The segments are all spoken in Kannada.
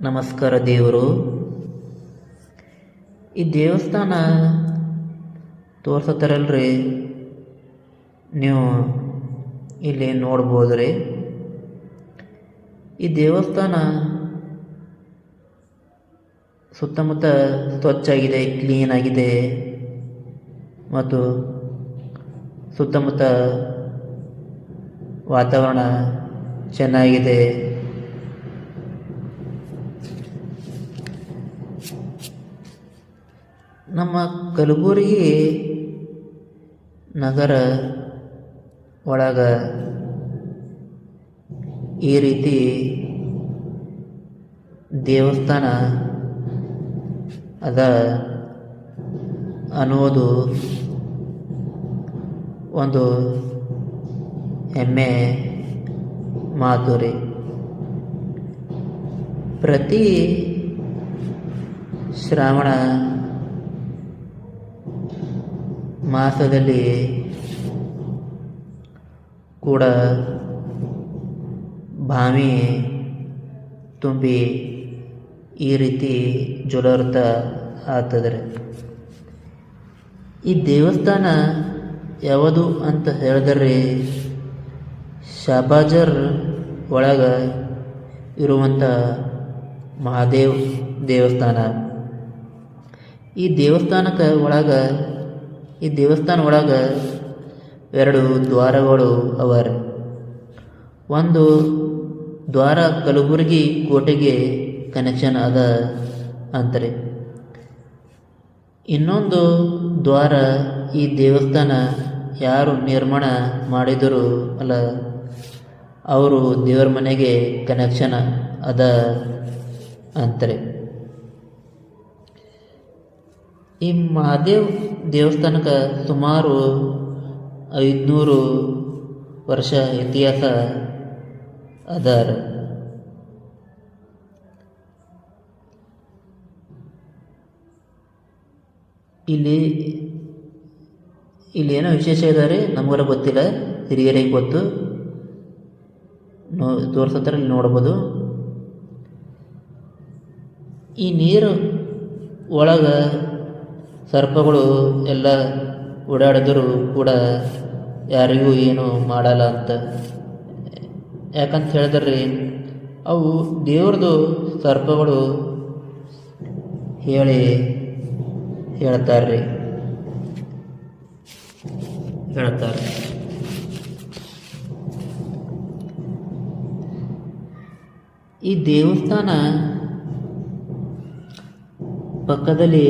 ನಮಸ್ಕಾರ ದೇವರು. ಈ ದೇವಸ್ಥಾನ ತೋರ್ಸತ್ತಾರಲ್ರಿ? ನೀವು ಇಲ್ಲಿ ನೋಡ್ಬೋದು ರೀ ಈ ದೇವಸ್ಥಾನ ಸುತ್ತಮುತ್ತ ಸ್ವಚ್ಛಾಗಿದೆ ಕ್ಲೀನ್ ಆಗಿದೆ. ಮತ್ತು ಸುತ್ತಮುತ್ತ ವಾತಾವರಣ ಚೆನ್ನಾಗಿದೆ. ನಮ್ಮ ಕಲಬುರಗಿ ನಗರ ಒಳಗ ಈ ರೀತಿ ದೇವಸ್ಥಾನ ಅದ ಅನ್ನುವುದು ಒಂದು ಹೆಮ್ಮೆ ಮಾತು ರೀ. ಪ್ರತಿ ಶ್ರಾವಣ ಮಾಸದಲ್ಲಿ ಕೂಡ ಬಾವಿ ತುಂಬಿ ಈ ರೀತಿ ಜ್ವಲರ್ತ ಆಗ್ತದೆ ರೀ ಈ ದೇವಸ್ಥಾನ ಯಾವುದು ಅಂತ ಹೇಳಿದ್ರೆ ಶಾಬಾಜರ್ ಒಳಗೆ ಇರುವಂಥ ಮಹಾದೇವ್ ದೇವಸ್ಥಾನ. ಈ ದೇವಸ್ಥಾನಕ್ಕೆ ಒಳಗೆ ಈ ದೇವಸ್ಥಾನ ಒಳಗೆ ಎರಡು ದ್ವಾರಗಳು ಅವ ಒಂದು ದ್ವಾರ ಕಲಬುರಗಿ ಕೋಟೆಗೆ ಕನೆಕ್ಷನ್ ಅದ ಅಂತಾರೆ ಇನ್ನೊಂದು ದ್ವಾರ ಈ ದೇವಸ್ಥಾನ ಯಾರು ನಿರ್ಮಾಣ ಮಾಡಿದರು ಅಲ್ಲ, ಅವರು ದೇವರ ಮನೆಗೆ ಕನೆಕ್ಷನ್ ಅದ ಅಂತಾರೆ ಈ ಮಹಾದೇವ್ ದೇವಸ್ಥಾನಕ್ಕೆ ಸುಮಾರು ಐದುನೂರು ವರ್ಷ ಇತಿಹಾಸ ಅದಾರ. ಇಲ್ಲಿ ಇಲ್ಲಿ ಏನೋ ವಿಶೇಷ ಇದ್ದಾರೆ ನಮಗರ ಗೊತ್ತಿಲ್ಲ, ಹಿರಿಯರಿಗೆ ಗೊತ್ತು. ನೋ ತೋರಿಸತ್ತರ ಇಲ್ಲಿ ನೋಡ್ಬೋದು. ಈ ನೀರು ಒಳಗೆ ಸರ್ಪಗಳು ಎಲ್ಲ ಓಡಾಡಿದರೂ ಕೂಡ ಯಾರಿಗೂ ಏನು ಮಾಡಲ್ಲ ಅಂತ. ಯಾಕಂತ ಹೇಳಿದ್ರಿ, ಅವು ದೇವ್ರದ್ದು ಸರ್ಪಗಳು ಹೇಳಿ ಹೇಳ್ತಾರ್ರಿ. ಹೇಳ್ತಾರೆ. ಈ ದೇವಸ್ಥಾನ ಪಕ್ಕದಲ್ಲಿ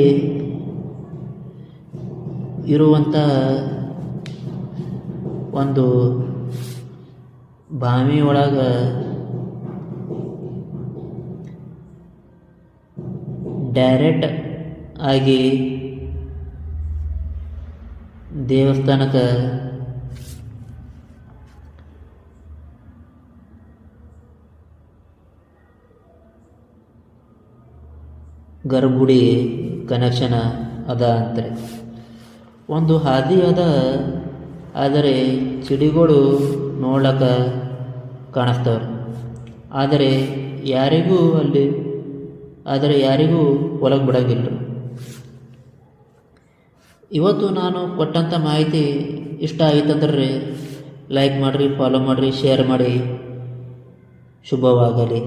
ಇರುವಂಥ ಒಂದು ಬಾವಿ ಒಳಗೆ ಡೈರೆಕ್ಟ್ ಆಗಿ ದೇವಸ್ಥಾನಕ್ಕೆ ಗರ್ಭಗುಡಿ ಕನೆಕ್ಷನ್ ಅದ ಅಂತಾರೆ. ಒಂದು ಹಾದಿ ಅದ, ಆದರೆ ಚಿಡಿಗಳು ನೋಡಕ ಕಾಣಿಸ್ತವ್ರೆ. ಆದರೆ ಯಾರಿಗೂ ಅಲ್ಲಿ, ಆದರೆ ಯಾರಿಗೂ ಒಳಗೆ ಬಿಡೋಂಗಿಲ್ಲ ಇವತ್ತು ನಾನು ಕೊಟ್ಟಂಥ ಮಾಹಿತಿ ಇಷ್ಟ ಆಯಿತಂದ್ರೆ ಲೈಕ್ ಮಾಡಿರಿ ಫಾಲೋ ಮಾಡಿರಿ ಶೇರ್ ಮಾಡಿ. ಶುಭವಾಗಲಿ.